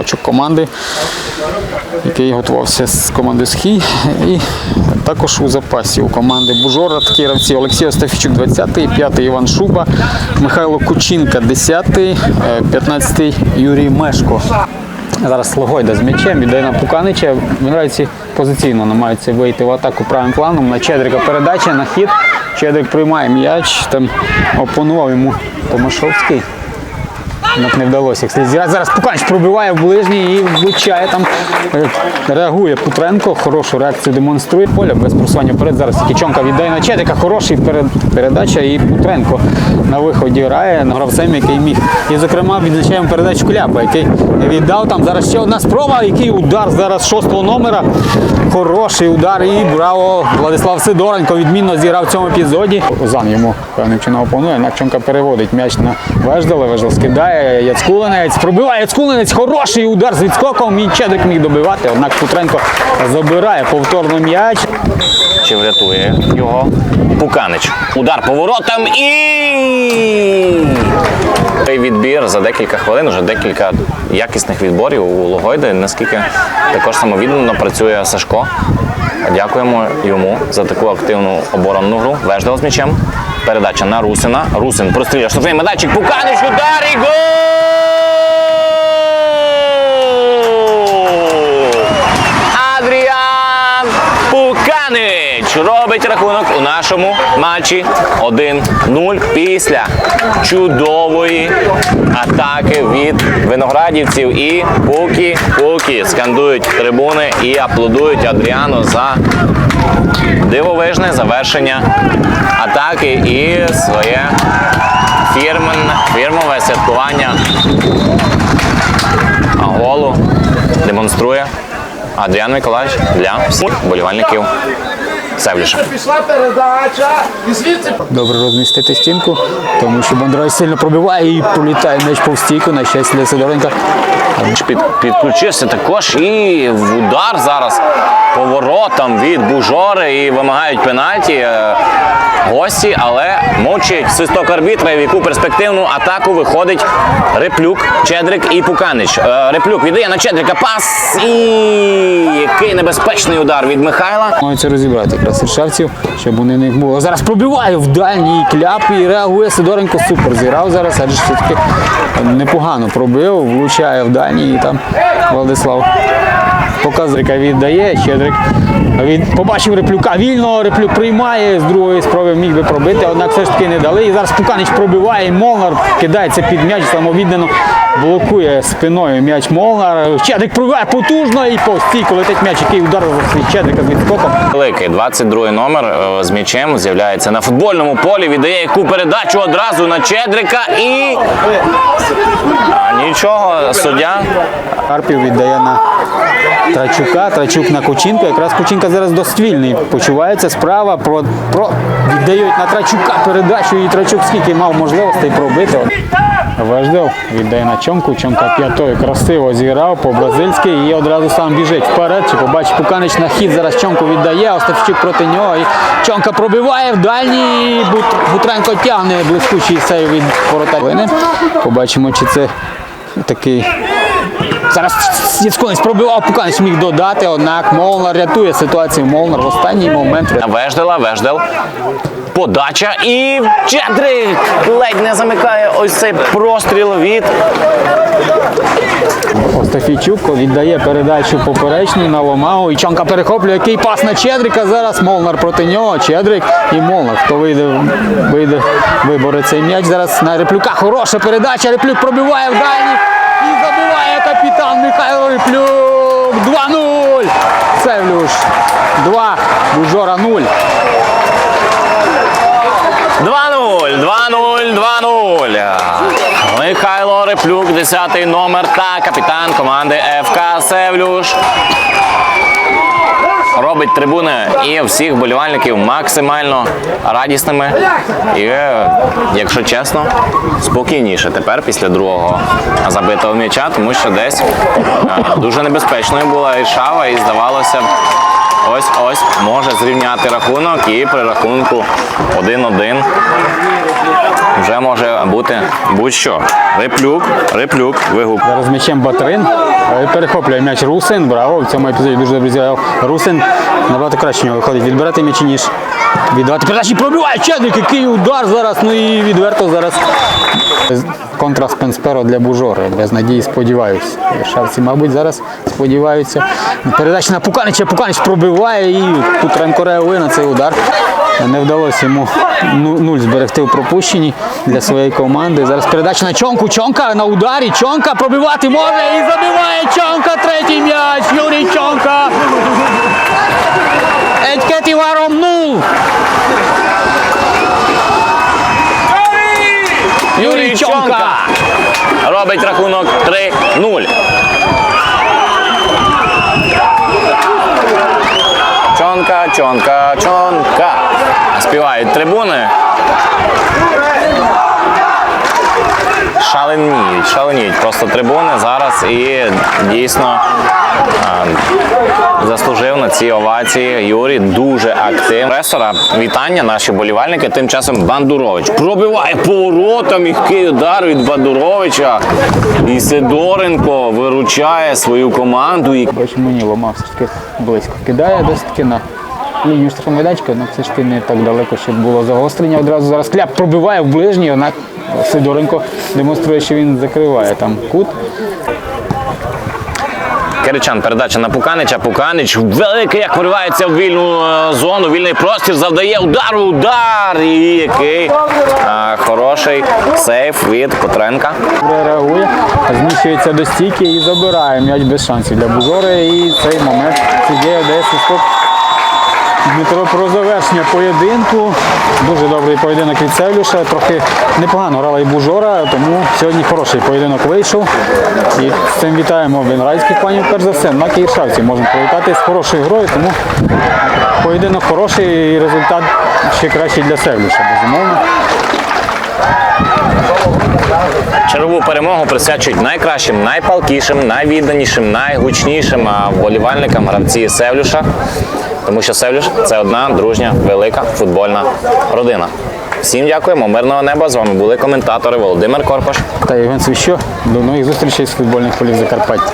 синочок команди, який готувався з команди Схій. І також у запасі у команди Бужора такі гравці Олексій Остафійчук 20-й, 5-й Іван Шуба, Михайло Кучинка 10-й, е, 15-й Юрій Мешко. Зараз Логойда з м'ячем, віддає на Пуканича. Гравці позиційно намагаються вийти в атаку правим планом. На Чедрика передача на хід. Чедрик приймає м'яч, там опонував йому Томашовський. Однак не вдалося як слід. Зараз Пуканіч пробиває в ближній і влучає там. е, Реагує Путренко, хорошу реакцію демонструє. Поля без просування вперед. Зараз Кічонка віддає на Чедика. Хороший передача. І Путренко на виході грає на гравцем, який міг. І, зокрема, відзначаємо передачу Кляпа, який віддав там. Зараз ще одна спроба. Який удар зараз шостого номера. Хороший удар. І браво! Владислав Сидоренко відмінно зіграв в цьому епізоді. Озан йому певним чином опонує. Накченка переводить м'яч на Веждала. Веждал скидає. Яцкулинець. Пробиває Яцкулинець. Хороший удар з відскоком. І Чедрик міг добивати. Однак Путренко забирає повторно м'яч. Чи врятує його Пуканич. Удар поворотом і цей відбір за декілька хвилин, вже декілька якісних відборів у Логойди. Наскільки також самовіддано працює Сашко. Дякуємо йому за таку активну оборонну гру. Веждал з м'ячем. Передача на Русина. Русин простріляє штрафний медальчик. Пуканич, удар і гол! Адріан Пуканич робить рахунок у нашому матчі 1-0 після чудової атаки від виноградівців. І Пукі Пукі скандують трибуни і аплодують Адріану за дивовижне завершення атаки і своє фірменне, фірмове святкування. Голу демонструє Адріан Миколаївич для всіх болівальників Севліша. Пішла передача і звідси Добре розмістити стінку, тому що Бондрай сильно пробиває і пролітає м'яч по стійку. На щастя для Сидоренка. Під, підключився також і в удар зараз поворотом від Бужори і вимагають пенальті е, гості, але мовчить свисток арбітра, в яку перспективну атаку виходить Реплюк, Чедрик і Пуканич. Е, Реплюк віддає на Чедрика пас і який небезпечний удар від Михайла. Мають розібрати якраз рішавців, щоб вони не було. Зараз пробиває в дальній кляп і реагує Сидоренко супер. Зіграв зараз, адже все-таки непогано пробив, влучає в дальній і там Владислав. Показрика віддає, Щедрик від побачив реплюка вільно, реплюк приймає, з другої спроби міг би пробити, однак все ж таки не дали. І зараз Пуканич пробиває, і Молнар кидається під м'яч, самовіддано блокує спиною м'яч Молнар. Щедрик пробиває потужно і по стійку летить м'яч, який ударив від Щедрика з відскоком. Великий 22 номер е, з м'ячем з'являється на футбольному полі. Віддає яку передачу одразу на Чедрика і А, нічого, суддя Карпів віддає на Трачука, Трачук на Кучинку. Якраз Кучинка зараз доствільний почувається справа. Про, про віддають на Трачука передачу і Трачук скільки мав можливостей пробити. Веждел віддає на Чомку. Чомка п'ятою красиво зіграв по-бразильськи і одразу сам біжить вперед. Чи побачить Пуканич на хід. Зараз Чомку віддає, Остапчук проти нього. І Чомка пробиває в дальній. Бут- Бутренко тягне блискучий сейв від воротаря. Побачимо, чи це такий Зараз Яцконець пробивав, Пуканець міг додати, однак Молнар рятує ситуацію. Молнар в останній момент. Веждела, Веждел. Подача і Чедрик ледь не замикає ось цей простріл від Остафійчук віддає передачу поперечну на Ломагу. І Чонка перехоплює, який пас на Чедрика. Зараз Молнар проти нього. Чедрик і Молнар. Хто вийде, вийде, вибори цей м'яч. Зараз на Реплюка хороша передача. Реплюк пробиває в дальній і забиває Михайло 2-0. Севлюш. 2. Бужора 0. 2-0, 2-0, 2-0. Михайло Реплюк, 10 номер та капітан команди ФК Севлюш. Робить трибуни і всіх болівальників максимально радісними. І, якщо чесно, спокійніше тепер після другого забитого м'яча, тому що десь е, дуже небезпечною була і шава, і здавалося. Ось ось може зрівняти рахунок і при рахунку 1-1 вже може бути будь-що. Реплюк, реплюк, вигук. Зараз м'ячем Батрин. Е, Перехоплює м'яч Русин. Браво. В цьому епізоді дуже добре зіграв Русин. Набагато краще нього виходить відбирати м'ячі, ніж віддавати передачі. Пробиває Чедвік, який удар зараз. Ну і відверто зараз. Контра Спенсперо для Бужори. Без надії сподіваюся. Шавці, мабуть, зараз сподіваються. Передача на Пуканича. Пуканич пробиває і тут Ремко реагує на цей удар. Не вдалося йому ну- нуль зберегти в пропущенні для своєї команди. Зараз передача на Чонку. Чонка на ударі. Чонка пробивати може і забиває Чонка. Третій м'яч. Юрій Чонка. Етькеті варом 0. Юрій Чонка робить рахунок 3-0. Чонка, чонка, чонка. Співають трибуни. Шаленіють, шаленіють просто трибуни зараз і дійсно заслужив на ці овації. Юрій дуже активний. Пресора, вітання, наші болівальники. Тим часом Бандурович пробиває поворотом міхкий удар від Бандуровича. І Сидоренко виручає свою команду. І мені ломав все таки близько. Кидає досить таки на лінію штрафного майданчика, однак все ж таки не так далеко, щоб було загострення. Одразу зараз кляп пробиває в ближній, однак Сидоренко демонструє, що він закриває там кут. Киричан передача на Пуканича. Пуканич великий, як виривається в вільну е, зону. Вільний простір завдає удар, удар. І який а, хороший сейф від. Добре реагує, зміщується до стійки і забирає м'яч без шансів для Бузори. І цей момент цієї Одеси свисток Дмитро про завершення поєдинку. Дуже добрий поєдинок від Севлюша. Трохи непогано грала і Бужора, тому сьогодні хороший поєдинок вийшов. І з цим вітаємо вінрайських панів, перш за все. На Київшавці можемо привітати з хорошою грою, тому поєдинок хороший і результат ще кращий для Севлюша, безумовно. Чергову перемогу присвячують найкращим, найпалкішим, найвідданішим, найгучнішим вболівальникам гравці Севлюша. Тому що Севлюш це одна дружня, велика футбольна родина. Всім дякуємо, мирного неба. З вами були коментатори Володимир Корпаш. Та Євген Свіщо. До нових зустрічей з футбольних полів Закарпаття.